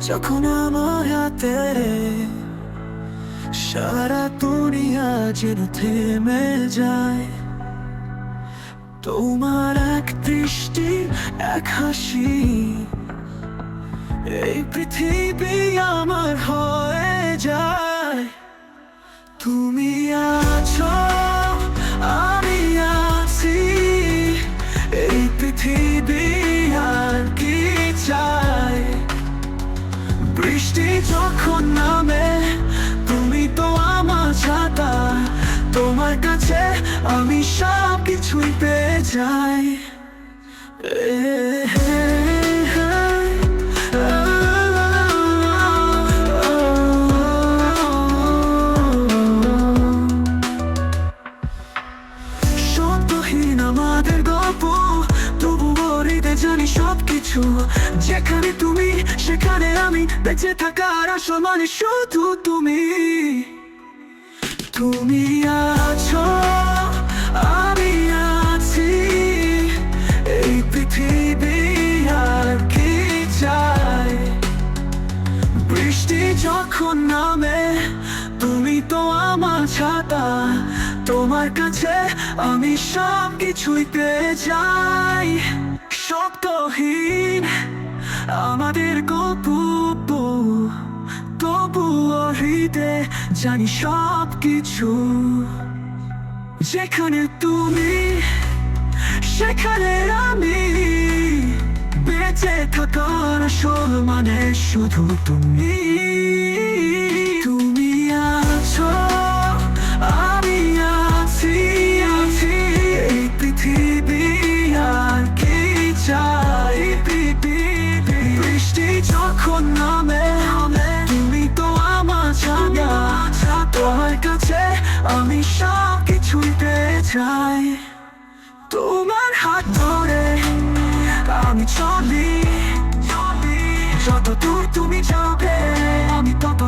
যখন আমার হাতে সারা দুনিয়া যেন থেমে যায়, তোমার এক দৃষ্টি, এক হাসি, এই পৃথিবী আমার হয়ে যায়। তুমি আছো বৃষ্টি যখন নামে, তুমি তো আমার ছাতা। তোমার কাছে আমি সব কিছুই পেয়ে যাই। জানি সবকিছু। যেখানে তুমি সেখানে আমি বেঁচে থাকার আসল মানে শুধু তুমি। তুমি আছো, আমি আছি। এই পৃথিবী আর কি চাই? বৃষ্টি যখন নামে, তুমি তো আমার ছাতা। তোমার কাছে আমি সব কিছুই পেয়ে যাই। শব্দহীন আমাদের গল্প তবু হৃদে জানি সব কিছু যেখানে তুমি, সেখানে আমি। বেঁচে থাকার আসল মানে শুধু তুমি তুমি। যখন নামে তুমি তো আমার ছায়া তোমার কাছে আমি সব কিছুই পেয়ে চাই তোমার হাত ধরে আমি চলি যত দূর তুমি যাবে, আমি তত